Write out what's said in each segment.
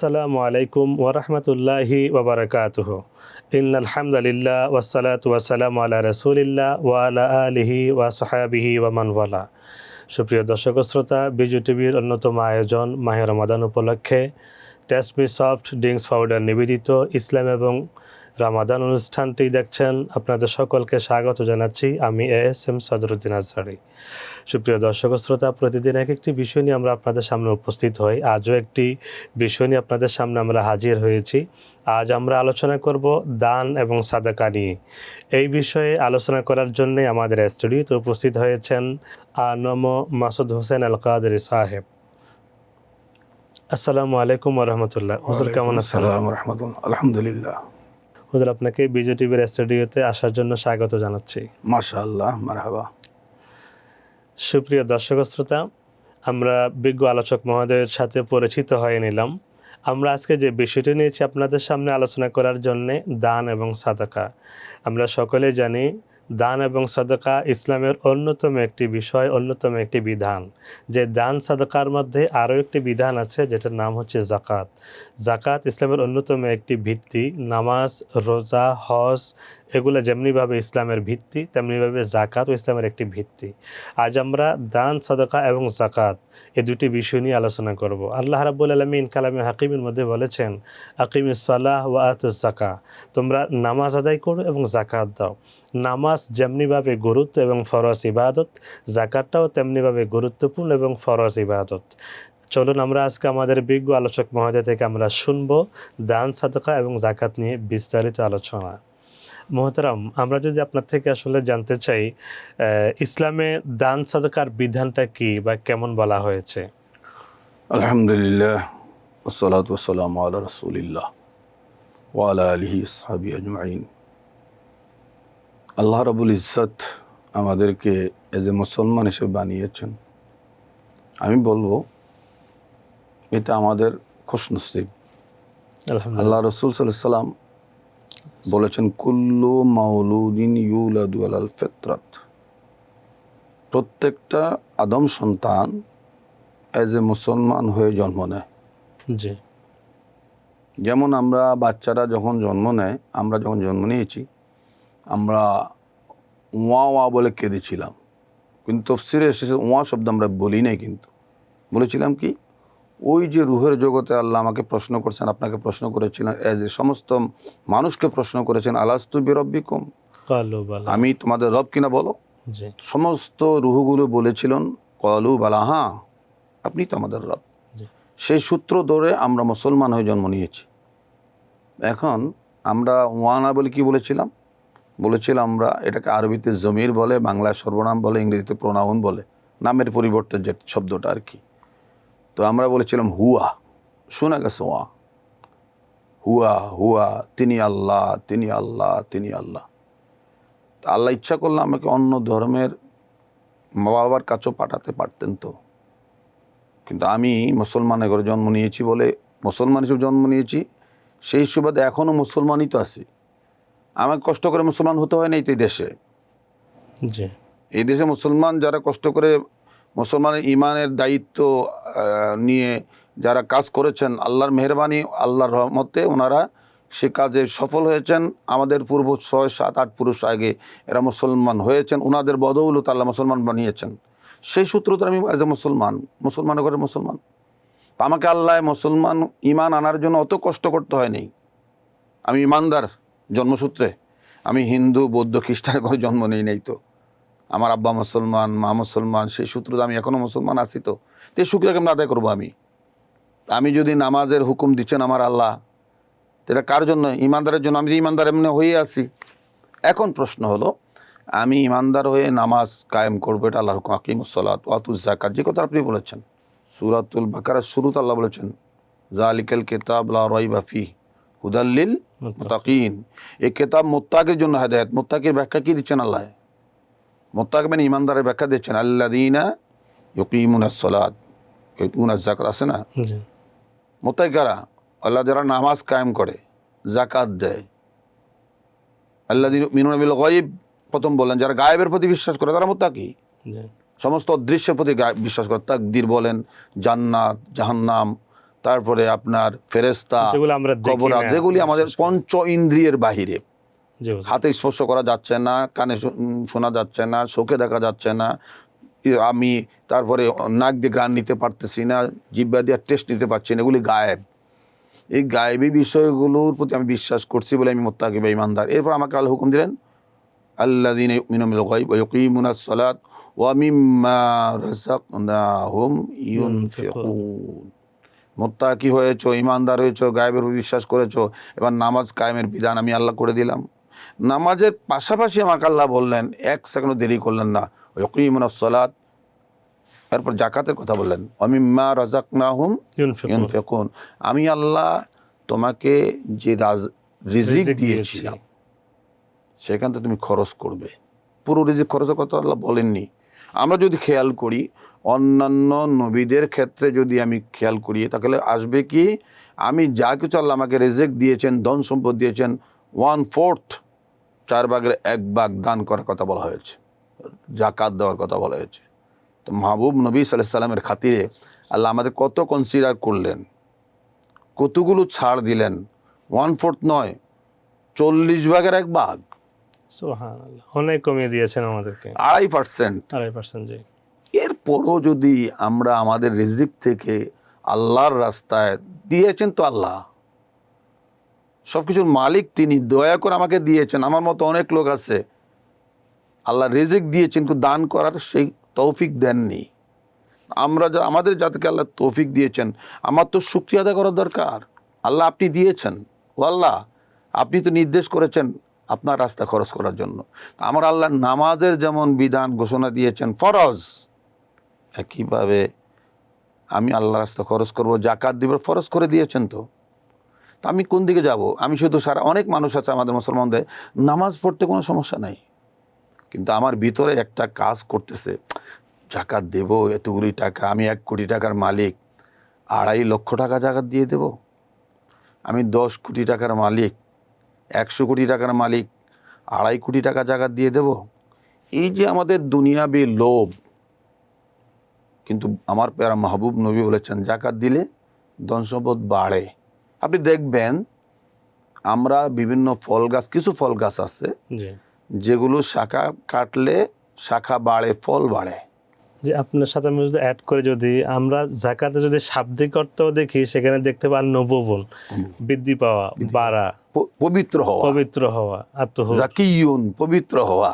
আসসালামু আলাইকুম ওরহমতুল্লাহি ওবরকাতুহ ইন আলহামদুলিল্লাহ ওয়াসালাত ওয়াসালাম আলা রসুলিল্লাহ ওয়ালা আলিহি ওয়া সাহাবিহি ওয়ামান ওয়ালা। সুপ্রিয় দর্শক শ্রোতা, বিজু টিভির অন্যতম আয়োজন মাহে রমাদান উপলক্ষে taste me soft drinks powder নিবেদিত ইসলাম এবং রামাদান অনুষ্ঠানটি দেখছেন। আপনাদের সকলকে স্বাগত জানাচ্ছি। আমি A S M Sadruddin Azhari. সুপ্রিয় দর্শক শ্রোতা, প্রতিদিন এক একটি বিষয় নিয়ে আমরা আপনাদের সামনে উপস্থিত হই। আজও একটি বিষয় নিয়ে আপনাদের সামনে আমরা হাজির হয়েছি। আজ আমরা আলোচনা করব দান এবং সাদাকা নিয়ে। এই বিষয়ে আলোচনা করার জন্য আমাদের স্টুডিওতে উপস্থিত হয়েছেন আনম মাসুদ হোসেন আল কাদের সাহেব। আসসালামু আলাইকুম রহমতুল্লাহ। হুজুর, কেমন আসসালাম রহমতুল্লাহ। আলহামদুলিল্লাহ। হুজুর আপনাকে বিজয় টিভির স্টুডিওতে আসার জন্য স্বাগত জানাচ্ছি। মাশাআল্লাহ মারহাবা। সুপ্রিয় দর্শক শ্রোতা আমরা বিজ্ঞ আলোচক মহোদয়ের সাথে পরিচিত হয়ে নিলাম। আমরা আজকে যে বিষয়টি নিয়েছি আপনাদের সামনে আলোচনা করার জন্যে দান এবং সাদাকা। আমরা সকলে জানি দান এবং সাদকা ইসলামের অন্যতম একটি বিষয়, অন্যতম একটি বিধান। যে দান সাদকার মধ্যে আরও একটি বিধান আছে, যেটার নাম হচ্ছে জাকাত জাকাত ইসলামের অন্যতম একটি ভিত্তি, নামাজ, রোজা, হজ এগুলো যেমনিভাবে ইসলামের ভিত্তি, তেমনিভাবে জাকাত ও ইসলামের একটি ভিত্তি। আজ আমরা দান, সাদাকা এবং জাকাত এই দুটি বিষয় নিয়ে আলোচনা করব। আল্লাহ রাব্বুল আলমিন কালামে হাকিমের মধ্যে বলেছেন আকিম সালাহ ওয়া আতুস জাকা তোমরা নামাজ আদায় করো এবং জাকাত দাও। নামাজ যেমনিভাবে গুরুত্ব এবং ফরজ ইবাদত জাকাতটাও তেমনিভাবে গুরুত্বপূর্ণ এবং ফরজ ইবাদত। চলুন আমরা আজকে আমাদের বিজ্ঞ আলোচক মহোদয় থেকে আমরা শুনব দান, সাদকা এবং জাকাত নিয়ে বিস্তারিত আলোচনা। মোহতারাম আমরা যদি আপনার থেকে আসলে জানতে চাই ইসলামে দান সাদকার বিধানটা কি বা কেমন বলা হয়েছে? আলহামদুলিল্লাহ ওসলাত ওসালাম আলা রসুলিল্লাহ ওয়ালা আলহি সাহাবি আজমাইন। আল্লাহ রাবুল ইজ্জত আমাদেরকে এজ এ মুসলমান হিসেবে বানিয়েছেন। আমি বলব এটা আমাদের খুশনসিব। আল্লাহ রসুল সাল্লাম বলেছেন কুল্লু মাউলুদিন ইউলাদু আলাল ফেতরাত। প্রত্যেকটা আদম সন্তান অ্যাজ এ মুসলমান হয়ে জন্ম নেয়। জি। যেমন আমরা বাচ্চারা যখন জন্ম নেয় আমরা যখন জন্ম নিয়েছি আমরা ওয়া ওয়া বলে কেঁদেছিলাম। কিন্তু তফসিরে এসেছে ওয়া শব্দ আমরা বলি নাই কিন্তু। বলেছিলাম কি? ওই যে রুহের জগতে আল্লাহ আমাকে প্রশ্ন করছেন আপনাকে প্রশ্ন করেছিলেন অ্যাজ এ সমস্ত মানুষকে প্রশ্ন করেছেন আলাস্তু বিরব্বিকুম? আমি তোমাদের রব কিনা বলো? সমস্ত রুহুগুলো বলেছিলেন কলু বালা হ্যাঁ আপনি তো আমাদের রব। সেই সূত্র ধরে আমরা মুসলমান হয়ে জন্ম নিয়েছি। এখন আমরা ওয়ানা বলে কি বলেছিলাম? বলেছিলাম আমরা এটাকে আরবিতে জমির বলে বাংলায় সর্বনাম বলে ইংরেজিতে প্রোনাউন বলে নামের পরিবর্তে যে শব্দটা আর কি। তো আমরা বলেছিলাম হুয়া শোনা গেছে ওয়া। হুয়া হুয়া তিনি আল্লাহ তিনি আল্লাহ তিনি আল্লাহ। তা আল্লাহ ইচ্ছা করলে আমাকে অন্য ধর্মের মা বাবার কাছেও পাঠাতে পারতেন তো। কিন্তু আমি মুসলমানের ঘরে জন্ম নিয়েছি বলে মুসলমান হিসেবে জন্ম নিয়েছি সেই সুবাদে এখনও মুসলমানই তো আছি। আমাকে কষ্ট করে মুসলমান হতে হয় না এই তো এই দেশে। জি। এই দেশে মুসলমান যারা কষ্ট করে মুসলমানের ইমানের দায়িত্ব নিয়ে যারা কাজ করেছেন, আল্লাহর মেহরবানি, আল্লাহর রহমতে ওনারা সে কাজে সফল হয়েছেন। আমাদের পূর্ব ছয়, সাত, আট পুরুষ আগে এরা মুসলমান হয়েছেন ওনাদের বদৌলত আল্লাহ মুসলমান বানিয়েছেন। সেই সূত্র তো আমি এজ এ মুসলমান মুসলমানের ঘরে মুসলমান। আমাকে আল্লাহ মুসলমান ইমান আনার জন্য অত কষ্ট করতে হয়নি। আমি ইমানদার জন্মসূত্রে। আমি হিন্দু, বৌদ্ধ, খ্রিস্টানের ঘরে জন্ম নেই নেই তো। আমার আব্বা মুসলমান, মা মুসলমান, সেই সূত্রে আমি এখনও মুসলমান আছি তো। তো শুক্রিয়া কেমন আদায় করব আমি? আমি যদি নামাজের হুকুম দিচ্ছেন আমার আল্লাহ এটা কার জন্য? ইমানদারের জন্য। আমি যে ইমানদার এমনি হয়ে আছি। এখন প্রশ্ন হলো, আমি ইমানদার হয়ে নামাজ কায়েম করব, এটা আল্লাহর হুকুম। আকিম সলাত ওয়াতুল জাকাত যে কথা আপনি বলেছেন। সুরাতুল বাকারার শুরুতে আল্লাহ বলেছেন জালিকাল কেতাব লা রয়বা ফি হুদাল্লিল মুত্তাকিন। এই কেতাব মোত্তাকের জন্য হেদায়ত। মোত্তাকির ব্যাখ্যা কি দিচ্ছেন আল্লাহ? মোত্তাক মানে ইমানদারের ব্যাখ্যা দিচ্ছেন আল্লাহ দিনা ইউকিমুন সলাদ ইউতুনা জাকাত আছে না? জি। মোত্তাক কারা? আল্লাহ যারা নামাজ কায়েম করে জাকাত দেয়। আল্লাহ দিন মিনুন বিল গরিব প্রথম বললেন যারা গায়েবের প্রতি বিশ্বাস করে তারা মোত্তাকি। সমস্ত অদৃশ্যের প্রতি বিশ্বাস করে তাকদির বলেন জান্নাত জাহান্নাম তারপরে আপনার ফেরেস্তা যেগুলো আমাদের পঞ্চ ইন্দ্রিয়ের বাহিরে। হাতে স্পর্শ করা যাচ্ছে না, কানে শোনা যাচ্ছে না, চোখে দেখা যাচ্ছে না। আমি তারপরে নাক দিয়ে গ্রান নিতে পারতেছি না, জিব্বা দিয়ে টেস্ট নিতে পারছি না, এগুলি গায়েব। এই গায়েবী বিষয়গুলোর প্রতি আমি বিশ্বাস করছি বলে আমি মোত্তাকি বা ইমানদার। এরপর আমাকে আল্লাহ হুকুম দিলেন আল্লাহ দিন মিনমিল গাইব ওয়ুকিমুনাস সালাত মোত্তাকি হয়েছো, ইমানদার হয়েছো, গায়েবের বিশ্বাস করেছ, এবার নামাজ কায়েমের বিধান আমি আল্লাহ করে দিলাম। নামাজের পাশাপাশি আমাকে আল্লাহ বললেন এক সেকেন্ড দেরি করলেন না। ওয়ুকিমুনাস সালাত। এরপর জাকাতের কথা বললেন অমিম্মা রাজাকনাহুম ইউনফিকুন। ইউনফিকুন। আমি আল্লাহ তোমাকে যে রাজ রিজিক রিজিক দিয়েছিলাম সেখান থেকে তুমি খরচ করবে। পুরো রিজিক খরচের কথা আল্লাহ বলেননি। আমরা যদি খেয়াল করি অন্যান্য নবীদের ক্ষেত্রে যদি আমি খেয়াল করি তাহলে আসবে কি? আমি যা কিছু আল্লাহ আমাকে রেজেক দিয়েছেন ধন সম্পদ দিয়েছেন ওয়ান ফোর্থ চার ভাগের এক ভাগ দান করার কথা বলা হয়েছে। জাকাত দেওয়ার কথা বলা হয়েছে। তো মাহবুব নবী সাল্লাহ সাল্লামের খাতিরে আল্লাহ আমাদের কত কনসিডার করলেন? কতগুলো ছাড় দিলেন? ওয়ান ফোর্থ নয় চল্লিশ ভাগের এক ভাগ। অনেক কমিয়ে দিয়েছেন আমাদেরকে। আড়াই পার্সেন্ট আড়াই পার্সেন্ট জি। এরপরও যদি আমরা আমাদের রিজিক থেকে আল্লাহর রাস্তায় দিয়েছেন তো আল্লাহ। সব কিছুর মালিক তিনি, দয়া করে আমাকে দিয়েছেন, আমার মতো অনেক লোক আছে। আল্লাহ রিজিক দিয়েছেন, কিন্তু দান করার সেই তৌফিক দেননি। আমরা যা, আমাদের যাদেরকে আল্লাহ তৌফিক দিয়েছেন। আমার তো শুক্রিয়া আদায় করার দরকার। আল্লাহ আপনি দিয়েছেন। ও আল্লাহ আপনি তো নির্দেশ করেছেন আপনার রাস্তা খরচ করার জন্য। আমার আল্লাহ নামাজের যেমন বিধান ঘোষণা দিয়েছেন, ফরজ। একইভাবে আমি আল্লাহ রাস্তা খরচ করব, জাকাত দিব, ফরজ করে দিয়েছেন তো। তা আমি কোন দিকে যাব? আমি শুধু সারা, অনেক মানুষ আছে আমাদের মুসলমানদের, নামাজ পড়তে কোনো সমস্যা নাই। কিন্তু আমার ভিতরে একটা কাজ করতেছে, জাকাত দেব, এতগুলি টাকা, আমি এক কোটি টাকার মালিক, আড়াই লক্ষ টাকা জাকাত দিয়ে দেব। আমি দশ কোটি টাকার মালিক, একশো কোটি টাকার মালিক, আড়াই কোটি টাকা জাকাত দিয়ে দেব। এই যে আমাদের দুনিয়াবি লোভ, কিন্তু আমার প্যারা মাহবুব নবী বলেছেন, জাকাত দিলে ধন সম্পদ বাড়ে। আপনি দেখবেন আমরা বিভিন্ন ফল গাছ কিছু ফল গাছ আছে যেগুলো শাখা কাটলে শাখা বাড়ে ফল বাড়ে। যে আপনার সাথে আমি যদি অ্যাড করে যদি আমরা জাকাতে যদি শাব্দিক অর্থও দেখি সেখানে দেখতে পান নবগুণ। বৃদ্ধি পাওয়া বাড়া। পবিত্র হওয়া। পবিত্র হওয়া আত্মহ জাকিউন পবিত্র হওয়া।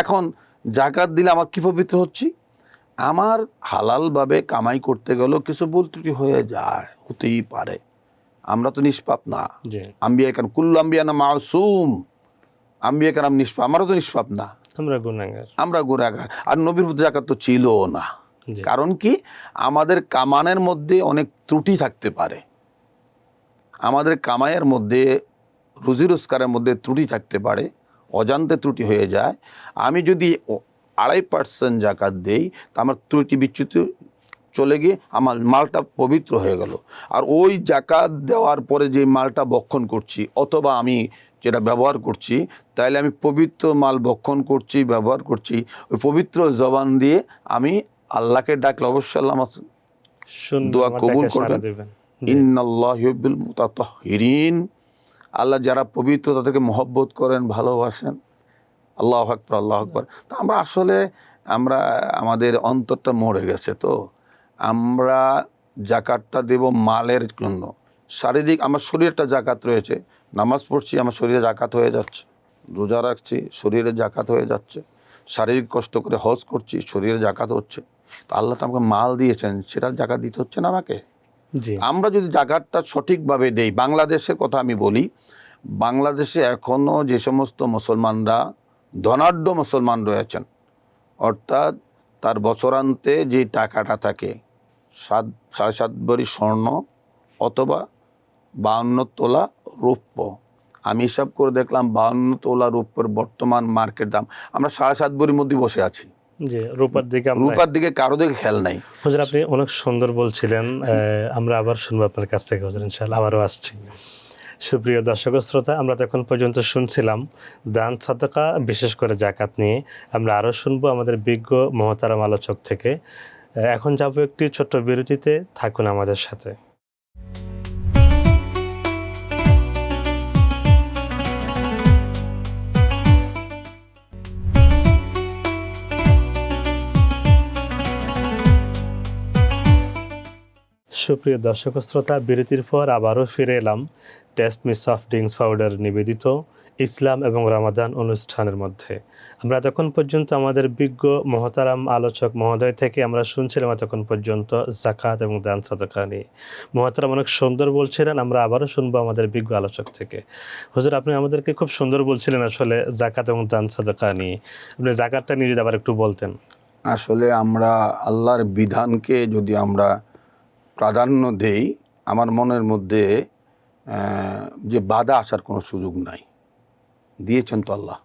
এখন জাকাত দিলে আমার কি পবিত্র হচ্ছি? আমার হালালভাবে কামাই করতে গেলেও কিছু ভুল ত্রুটি হয়ে যায় হতেই পারে। আমরা তো নিষ্পাপ না। আম্বিয়া কেন? কুল্লু আম্বিয়া না মাসুম আম্বিয়া কেন নিষ্পাপ? আমারও তো নিষ্পাপ না। আমরা গুণাগার। আমরা গুণাগার। আর নবীর প্রতি জাকাত তো ছিল না। কারণ কি? আমাদের কামানের মধ্যে অনেক ত্রুটি থাকতে পারে। আমাদের কামাইয়ের মধ্যে রুজি রোজগারের মধ্যে ত্রুটি থাকতে পারে। অজান্তে ত্রুটি হয়ে যায়। আমি যদি আড়াই পার্সেন্ট জাকাত দেই তা আমার ত্রুটি বিচ্যুতি চলে গিয়ে আমার মালটা পবিত্র হয়ে গেল। আর ওই জাকাত দেওয়ার পরে যে মালটা বক্ষণ করছি অথবা আমি যেটা ব্যবহার করছি তাহলে আমি পবিত্র মাল বক্ষণ করছি ব্যবহার করছি ওই পবিত্র জবান দিয়ে আমি আল্লাহকে ডাকলে অবশ্যই আল্লাহ আমার দোয়া কবুল করবেন। দিবেন। ইন্নাল্লাহ ইউহিব্বুল আল্লাহ যারা পবিত্র তাদেরকে মহব্বত করেন ভালোবাসেন। আল্লাহ আকবর আল্লাহ আকবর। তা আমরা আসলে আমরা আমাদের অন্তরটা মরে গেছে তো। আমরা জাকাতটা দেব মালের জন্য। শারীরিক আমার শরীরটা জাকাত রয়েছে। নামাজ পড়ছি আমার শরীরে জাকাত হয়ে যাচ্ছে। রোজা রাখছি শরীরে জাকাত হয়ে যাচ্ছে। শারীরিক কষ্ট করে হজ করছি শরীরে জাকাত হচ্ছে। তা আল্লাহ তো আমাকে মাল দিয়েছেন সেটা জাকাত দিতে হচ্ছে না আমাকে? জি। আমরা যদি জাকাতটা সঠিকভাবে দেই বাংলাদেশের কথা আমি বলি বাংলাদেশে এখনও যে সমস্ত মুসলমানরা ধনাঢ্য মুসলমান রয়েছেন অর্থাৎ তার বছরান্তে যে টাকাটা থাকে সাত সাড়ে সাত ভরি স্বর্ণ অথবা বাউন্ন তোলা রৌপ্য। আমি হিসাব করে দেখলাম বাউন্ন তোলা রৌপ্যের বর্তমান মার্কেট দাম। আমরা সাড়ে সাত ভরির মধ্যে বসে আছি। জি রূপার দিকে রূপার দিকে কারও দিকে খেয়াল নাই। হুজুর আপনি অনেক সুন্দর বলছিলেন আমরা আবার শুনব আপনার কাছ থেকে হুজুর ইনশাআল্লাহ আবারও আসছি। সুপ্রিয় দর্শক শ্রোতা আমরা তো এখন পর্যন্ত শুনছিলাম দান সাদাকা বিশেষ করে জাকাত নিয়ে। আমরা আরও শুনব আমাদের বিজ্ঞ মহতারাম আলোচক থেকে। এখন যাব একটি ছোট্ট বিরতিতে, থাকুন আমাদের সাথে। সুপ্রিয় দর্শক শ্রোতা, বিরতির পর আবারও ফিরে এলাম। Taste miss of drinks powder নিবেদিত। ইসলাম এবং রামাদান অনুষ্ঠানের মধ্যে। আমরা এতক্ষণ পর্যন্ত আমাদের বিজ্ঞ মহতারাম আলোচক মহোদয় থেকে আমরা শুনছিলাম এতক্ষণ পর্যন্ত জাকাত এবং দান সাদাকা নিয়ে। মহতারাম অনেক সুন্দর বলছিলেন, আমরা আবারও শুনব আমাদের বিজ্ঞ আলোচক থেকে। হুজুর, আপনি আমাদেরকে খুব সুন্দর বলছিলেন আসলে জাকাত এবং দান সাদাকা নিয়ে। আপনি জাকাতটা নিয়ে যদি আবার একটু বলতেন। আসলে আমরা আল্লাহর বিধানকে যদি আমরা প্রাধান্য দেই, আমার মনের মধ্যে যে বাধা আসার কোনো সুযোগ নাই। দিয়েছেন তো আল্লাহ।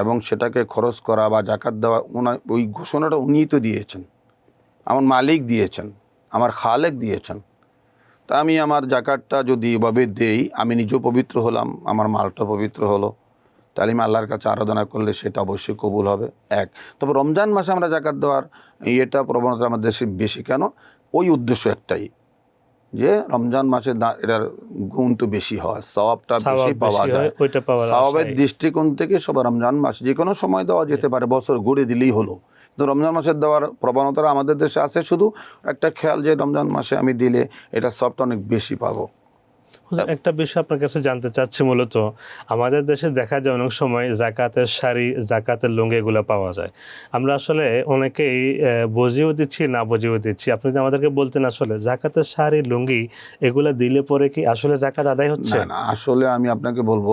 এবং সেটাকে খরচ করা বা জাকাত দেওয়া ওনা ওই ঘোষণাটা উনিই তো দিয়েছেন। আমার মালিক দিয়েছেন আমার খালেক দিয়েছেন। তা আমি আমার জাকাতটা যদি এভাবে দেই আমি নিজেও পবিত্র হলাম আমার মালটা পবিত্র হলো। তাহলে আমি আল্লাহর কাছে আরাধনা করলে সেটা অবশ্যই কবুল হবে। এক তবে রমজান মাসে আমরা জাকাত দেওয়ার ইয়েটা প্রবণতা আমাদের দেশে বেশি। কেন? ওই উদ্দেশ্য একটাই যে রমজান মাসে দা- এটার গুণ তো বেশি হয় সওয়াবটা সওয়াব বেশি পাওয়া যায়। স্বভাবের সওয়াবের দৃষ্টিকোণ থেকে সবাই রমজান মাস যে কোনো সময় দেওয়া যেতে পারে বছর ঘুরে দিলেই হলো। কিন্তু রমজান মাসের দেওয়ার প্রবণতা আমাদের দেশে আছে শুধু একটা খেয়াল যে রমজান মাসে আমি দিলে এটা সবটা অনেক বেশি পাবো। একটা বিষয় আপনার কাছে জানতে চাচ্ছি মূলত আমাদের দেশে দেখা যায় অনেক সময় জাকাতের শাড়ি জাকাতের লুঙ্গি এগুলো পাওয়া যায়। আমরা আসলে অনেকেই বুঝিয়েও দিচ্ছি না বুঝিয়েও দিচ্ছি। আপনি যদি আমাদেরকে বলতেন আসলে জাকাতের শাড়ি লুঙ্গি এগুলো দিলে পরে কি আসলে জাকাত আদায় হচ্ছে? আসলে আমি আপনাকে বলব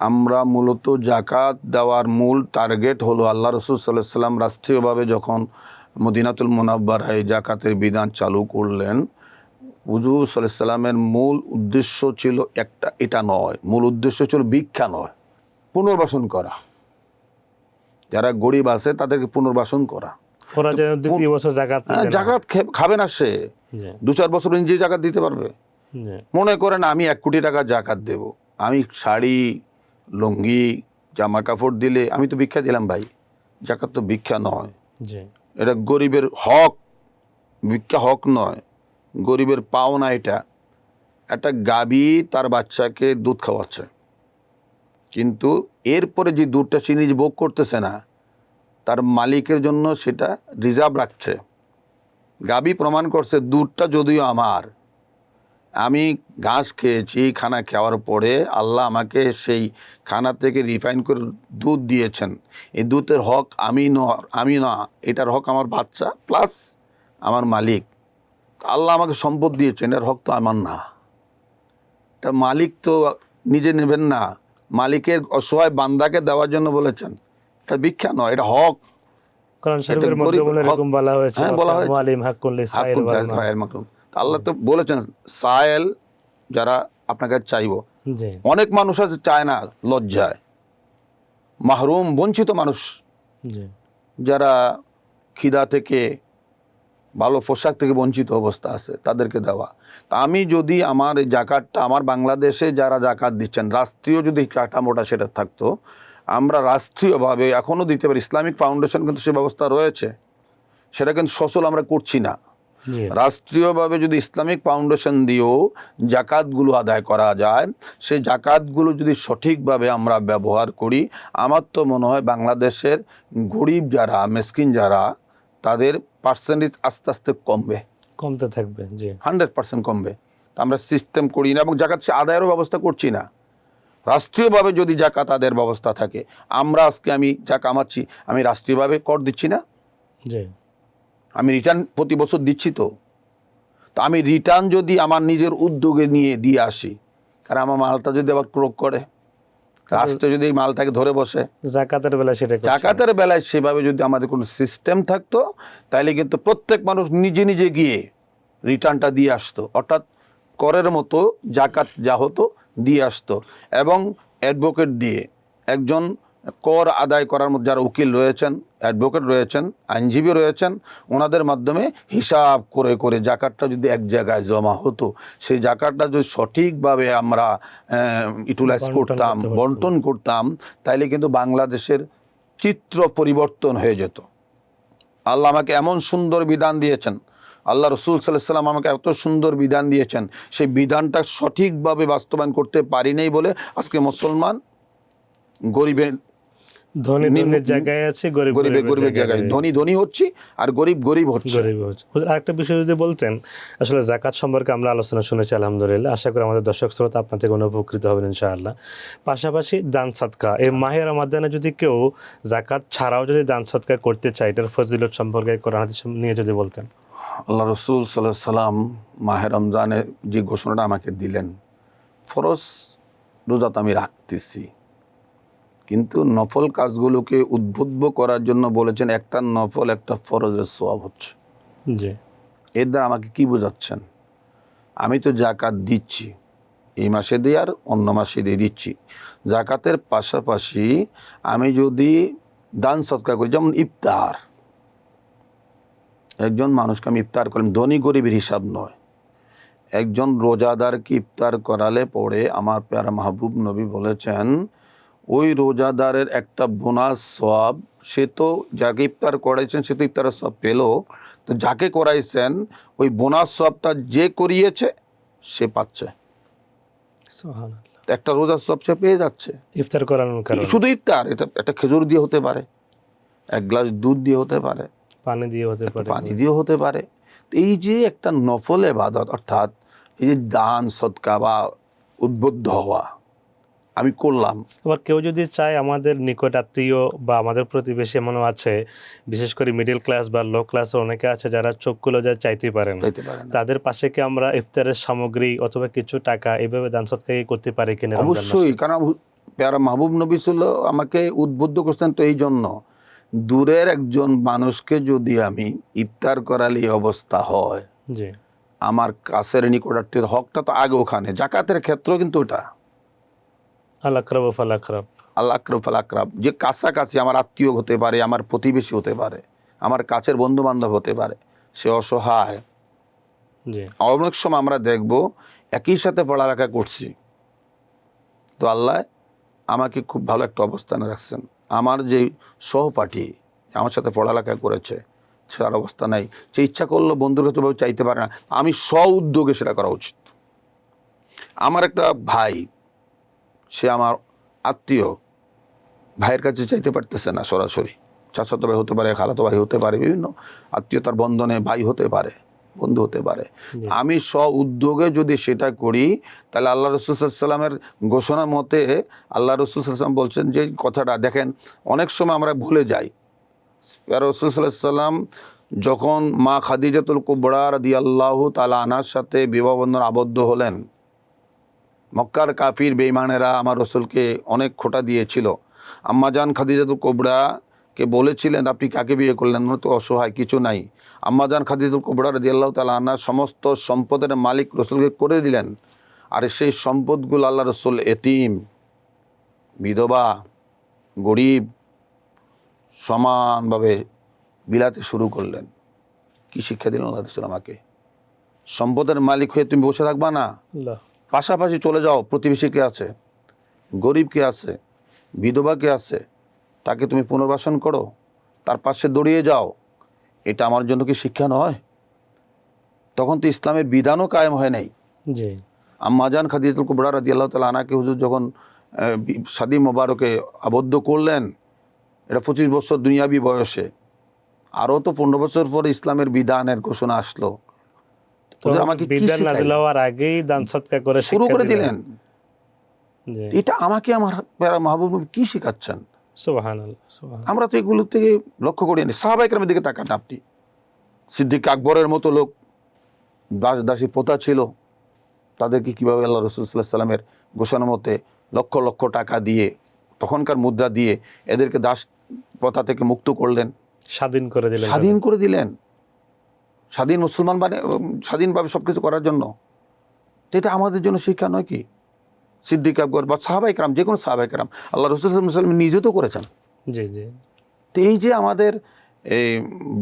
আমরা মূলত জাকাত দেওয়ার মূল টার্গেট হলো আল্লাহ রসুল সাল্লাহ সাল্লাম রাষ্ট্রীয়ভাবে যখন মদিনাতুল মোনাব্বারায় জাকাতের বিধান চালু করলেন হুজুর সাল্লামের মূল উদ্দেশ্য ছিল একটা এটা নয়। মূল উদ্দেশ্য ছিল ভিক্ষা নয় পুনর্বাসন করা। যারা গরিব আছে তাদেরকে পুনর্বাসন করা। জাকাত হ্যাঁ। খাবে না সে। দু চার বছর নিজে জাকাত দিতে পারবে। মনে করেন আমি এক কোটি টাকা জাকাত দেব। আমি শাড়ি লুঙ্গি জামা কাপড় দিলে আমি তো ভিক্ষা দিলাম ভাই। জাকাত তো ভিক্ষা নয়। এটা গরিবের হক। ভিক্ষা হক নয়। গরিবের পাওনা এটা। একটা গাবি তার বাচ্চাকে দুধ খাওয়াচ্ছে। কিন্তু এরপরে যে দুধটা সে নিজে ভোগ করতেছে না, তার মালিকের জন্য সেটা রিজার্ভ রাখছে। গাবি প্রমাণ করছে, দুধটা যদিও আমার, আমি ঘাস খেয়েছি, খানা খাওয়ার পরে আল্লাহ আমাকে সেই খানা থেকে রিফাইন করে দুধ দিয়েছেন। এই দুধের হক আমি ন আমি না, এটার হক আমার বাচ্চা, প্লাস আমার মালিক। আল্লাহ আমাকে সম্পদ দিয়েছেন এর হক তো আমার না। এটা মালিক তো নিজে নেবেন না। মালিকের অসহায় বান্দাকে দেওয়ার জন্য বলেছেন। এটা ভিক্ষা নয় এটা হক। হ্যাঁ, আল্লাহ তো বলেছেন সায়েল যারা আপনাকে চাইব অনেক মানুষ আছে চায় না লজ্জায়। মাহরুম বঞ্চিত মানুষ। যারা খিদা থেকে ভালো পোশাক থেকে বঞ্চিত অবস্থা আছে তাদেরকে দেওয়া। তা আমি যদি আমার এই জাকাতটা আমার বাংলাদেশে যারা জাকাত দিচ্ছেন রাষ্ট্রীয় যদি কাঠামোটা সেটা থাকতো আমরা রাষ্ট্রীয়ভাবে এখনও দিতে পারি। ইসলামিক ফাউন্ডেশন কিন্তু সে ব্যবস্থা রয়েছে সেটা কিন্তু সচল আমরা করছি না। রাষ্ট্রীয়ভাবে যদি ইসলামিক ফাউন্ডেশন দিয়েও জাকাতগুলো আদায় করা যায় সেই জাকাতগুলো যদি সঠিকভাবে আমরা ব্যবহার করি আমার তো মনে হয় বাংলাদেশের গরিব যারা মেসকিন যারা তাদের পার্সেন্টেজ আস্তে আস্তে কমবে। কমতে থাকবে জি। হান্ড্রেড পার্সেন্ট কমবে। তা আমরা সিস্টেম করি না এবং জাকাত সে আদায়েরও ব্যবস্থা করছি না। রাষ্ট্রীয়ভাবে যদি জাকাত আদায়ের ব্যবস্থা থাকে আমরা আজকে আমি যা কামাচ্ছি আমি রাষ্ট্রীয়ভাবে কর দিচ্ছি না? জি। আমি রিটার্ন প্রতি বছর দিচ্ছি তো? তো আমি রিটার্ন যদি আমার নিজের উদ্যোগে নিয়ে দিয়ে আসি কারণ আমার মালটা যদি আবার ক্রোক করে রাষ্ট্র যদি এই মালটাকে ধরে বসে। জাকাতের বেলায় সেটা জাকাতের বেলায় সেভাবে যদি আমাদের কোনো সিস্টেম থাকতো তাহলে কিন্তু প্রত্যেক মানুষ নিজে নিজে গিয়ে রিটার্নটা দিয়ে আসতো। অর্থাৎ করের মতো জাকাত যা হতো দিয়ে আসতো। এবং অ্যাডভোকেট দিয়ে একজন কর আদায় করার মধ্যে যারা উকিল রয়েছেন অ্যাডভোকেট রয়েছেন আইনজীবী রয়েছেন ওনাদের মাধ্যমে হিসাব করে করে জাকাতটা যদি এক জায়গায় জমা হতো সেই জাকাতটা যদি সঠিকভাবে আমরা ইউটিলাইজ করতাম বন্টন করতাম তাইলে কিন্তু বাংলাদেশের চিত্র পরিবর্তন হয়ে যেত। আল্লাহ আমাকে এমন সুন্দর বিধান দিয়েছেন। আল্লাহ রসুল সাল্লাম আমাকে এত সুন্দর বিধান দিয়েছেন। সেই বিধানটা সঠিকভাবে বাস্তবায়ন করতে পারি নাই বলে আজকে মুসলমান গরিবের ধনী ধনীর জায়গায় আছে গরিব গরিবে গরিবের জায়গায় ধনী ধনী হচ্ছি আর গরিব গরিব হচ্ছে। গরিব হচ্ছে। আরেকটা বিষয় যদি বলতেন আসলে জাকাত সম্পর্কে আমরা আলোচনা শুনেছি আলহামদুলিল্লাহ। আশা করি আমাদের দর্শক শ্রোতা আপনার থেকে উপকৃত হবেন ইনশাআল্লাহ। পাশাপাশি দান সৎকা এই মাহের রমাদানে যদি কেউ জাকাত ছাড়াও যদি দান সৎকা করতে চায় এটার ফজিলত সম্পর্কে কোরআন নিয়ে যদি বলতেন। আল্লাহ রসুল সাল্লাহ সাল্লাম মাহে রমজানে যে ঘোষণাটা আমাকে দিলেন ফরজ রোজা তো আমি রাখতেছি। কিন্তু নফল কাজগুলোকে উদ্বুদ্ধ করার জন্য বলেছেন একটা নফল একটা ফরজের সওয়াব হচ্ছে। জি। এর দ্বারা আমাকে কি বোঝাচ্ছেন? আমি তো জাকাত দিচ্ছি এই মাসে দিয়ে আর অন্য মাসে দিয়ে দিচ্ছি। জাকাতের পাশাপাশি আমি যদি দান সৎকার করি যেমন ইফতার। একজন মানুষকে আমি ইফতার করলাম ধনী গরিবের হিসাব নয়। একজন রোজাদারকে ইফতার করালে পরে আমার প্যারা মাহবুব নবী বলেছেন ওই রোজাদারের একটা বোনাস সব সে তো যাকে ইফতার করাইছেন সে তো ইফতারের সব পেল। তো যাকে করাইছেন ওই বোনাস সবটা যে করিয়েছে সে পাচ্ছে। একটা রোজার সব সে পেয়ে যাচ্ছে। ইফতার করানোর কারণে। শুধু ইফতার? এটা একটা খেজুর দিয়ে হতে পারে এক গ্লাস দুধ দিয়ে হতে পারে পানি দিয়ে হতে পারে। পানি দিয়েও হতে পারে। তো এই যে একটা নফল এবাদত অর্থাৎ এই যে দান সৎকা বা উদ্বুদ্ধ হওয়া আমি করলাম। আবার কেউ যদি চায় আমাদের নিকট আত্মীয় বা আমাদের প্রতিবেশী এমনও আছে বিশেষ করে মিডল ক্লাস বা লো ক্লাসের অনেকে আছে যারা চোখগুলো যা চাইতে পারে না। চাইতে পারে না। তাদের পাশে কি আমরা ইফতারের সামগ্রী অথবা কিছু টাকা এভাবে দান সৎকার করতে পারি কিনা অবশ্যই কারণ পেয়ারা মাহবুব নবী ছিল আমাকে উদ্বুদ্ধ করছেন তো এই জন্য। দূরের একজন মানুষকে যদি আমি ইফতার করালে এই অবস্থা হয় জি। আমার কাছের নিকটাত্মীয় হকটা তো আগে ওখানে জাকাতের ক্ষেত্র কিন্তু ওটা। আল আকরাব ফাল আকরাব। আল্লাহ আকরফ আল আকরাব। যে কাছাকাছি আমার আত্মীয় হতে পারে আমার প্রতিবেশী হতে পারে আমার কাছের বন্ধু বান্ধব হতে পারে সে অসহায়। অনেক সময় আমরা দেখব একই সাথে পড়ালেখা করছি। তো আল্লাহ আমাকে খুব ভালো একটা অবস্থানে রাখছেন। আমার যে সহপাঠী আমার সাথে পড়ালেখা করেছে সেটার অবস্থা নাই। সে ইচ্ছা করল বন্ধুর কাছে চাইতে পারে না। আমি স্ব উদ্যোগে সেটা করা উচিত। আমার একটা ভাই সে আমার আত্মীয়। ভাইয়ের কাছে চাইতে পারতেছে না সরাসরি। চাচাতো ভাই হতে পারে খালাতো ভাই হতে পারে বিভিন্ন আত্মীয়তার বন্ধনে ভাই হতে পারে বন্ধু হতে পারে। আমি স্ব উদ্যোগে যদি সেটা করি তাহলে আল্লাহ রসুলামের ঘোষণা মতে আল্লাহ রসুলাম বলছেন যে কথাটা দেখেন অনেক সময় আমরা ভুলে যাই। রসুলাম যখন মা খাদিজাতুল কুবরা রাদি আল্লাহ তালা আনার সাথে বিবাহ বন্ধন আবদ্ধ হলেন মক্কার কাফির বেইমানেরা আমার রসুলকে অনেক খোটা দিয়েছিল। আম্মাজান খাদিজাতুল কোবরা কে বলেছিলেন, আপনি কাকে বিয়ে করলেন? তো অসহায়, কিছু নাই। আম্মাজান খাদিজাতুল কোবরা রদি আল্লাহ তালা আনার সমস্ত সম্পদের মালিক রসুলকে করে দিলেন। আর সেই সম্পদগুলো আল্লাহ রসুল এতিম, বিধবা, গরিব সমানভাবে বিলাতে শুরু করলেন। কি শিক্ষা দিলেন আল্লাহ রসুল আমাকে? সম্পদের মালিক হয়ে তুমি বসে থাকবা না? পাশাপাশি চলে যাও প্রতিবেশী কে আছে গরিব কে আছে বিধবা কে আছে তাকে তুমি পুনর্বাসন করো তার পাশে দৌড়িয়ে যাও। এটা আমার জন্য কি শিক্ষা নয়? তখন তো ইসলামের বিধানও কায়েম হয় নাই। আম্মাজান খাদিজাতুল কুবরা রাদি আল্লাহ তালা আনাকে হুজুর যখন শাদি মোবারকে আবদ্ধ করলেন এটা পঁচিশ বছর দুনিয়াবি বয়সে আরও তো পনেরো বছর পরে ইসলামের বিধানের ঘোষণা আসলো। আমাকে বিধান নাজিল হওয়ার আগেই দান করে শুরু করে দিলেন। এটা আমাকে আমার মাহবুব নবী কি শেখাচ্ছেন? আমরা তো এগুলো থেকে লক্ষ্য করি নি। দিকে তাকান আপনি। সিদ্দিক আকবরের মতো লোক দাস দাসী পোতা ছিল। তাদেরকে কীভাবে আল্লাহ রসুল্লাহ সাল্লামের ঘোষণা মতে লক্ষ লক্ষ টাকা দিয়ে তখনকার মুদ্রা দিয়ে এদেরকে দাস প্রথা থেকে মুক্ত করলেন। স্বাধীন করে দিলেন। স্বাধীন করে দিলেন। স্বাধীন মুসলমান মানে স্বাধীনভাবে সব কিছু করার জন্য। এটা আমাদের জন্য শিক্ষা নয় কি? সিদ্দিক আকবর বা সাহাবাই কালাম যে কোনো সাহাবাই কালাম আল্লাহ রসুল নিজে তো করেছেন। জি জি। তো এই যে আমাদের এই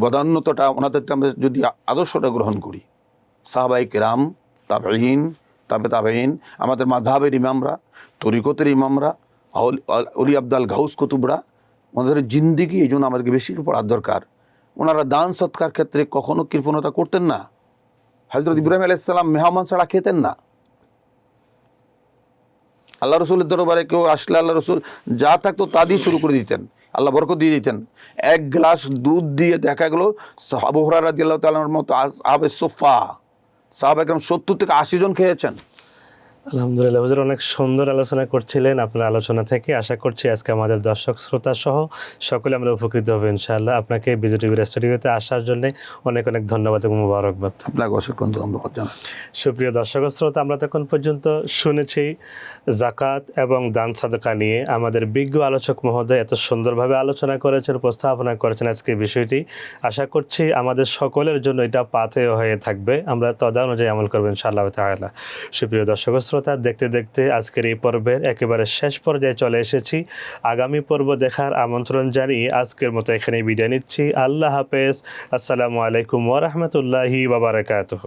বদান্যতাটা ওনাদের আমরা যদি আদর্শটা গ্রহণ করি সাহাবাই কেরাম তাবেহীন তাবে তাবেহীন আমাদের মাঝহাবের ইমামরা তরিকতের ইমামরা অলি আবদাল ঘাউস কুতুবরা ওনাদের জিন্দিগি এই জন্য আমাদেরকে বেশি পড়ার দরকার। ওনারা দান সৎকার ক্ষেত্রে কখনো কৃপণতা করতেন না। হজরত ইব্রাহিম আলাইসাল্লাম মেহমান ছাড়া খেতেন না। আল্লাহ রসুলের দরবারে কেউ আসলে আল্লাহ রসুল যা থাকতো তা দিয়ে শুরু করে দিতেন। আল্লাহ বরকত দিয়ে দিতেন। এক গ্লাস দুধ দিয়ে দেখা গেলো আবহরা রাজি আল্লাহ তালার মতো আবে সোফা, সাহাব একদম সত্তর থেকে আশি জন খেয়েছেন। আলহামদুলিল্লাহ হুজুর অনেক সুন্দর আলোচনা করছিলেন আপনার আলোচনা থেকে। আশা করছি আজকে আমাদের দর্শক শ্রোতা সহ সকলে আমরা উপকৃত হব ইনশাআল্লাহ। আপনাকে বিজয় টিভির স্টুডিওতে আসার জন্য অনেক অনেক ধন্যবাদ এবং মুবারকবাদ। আপনাকে অসংখ্য ধন্যবাদ সুপ্রিয় দর্শক শ্রোতা আমরা তখন পর্যন্ত শুনেছি জাকাত এবং দান সাদকা নিয়ে। আমাদের বিজ্ঞ আলোচক মহোদয় এত সুন্দরভাবে আলোচনা করেছেন উপস্থাপনা করেছেন আজকে বিষয়টি। আশা করছি আমাদের সকলের জন্য এটা পাথেয় হয়ে থাকবে। আমরা তদা অনুযায়ী আমল করবেন ইনশাআল্লাহ তাআলা। সুপ্রিয় দর্শক শ্রোতা দেখতে দেখতে আজকের এই পর্বের একেবারে শেষ পর্যায়ে চলে এসেছি। আগামী পর্ব দেখার আমন্ত্রণ জানিয়ে আজকের মতো এখানে বিদায় নিচ্ছি। আল্লাহ হাফেজ। আসসালামু আলাইকুম ওরহমতুল্লাহি বাবারকাতুহ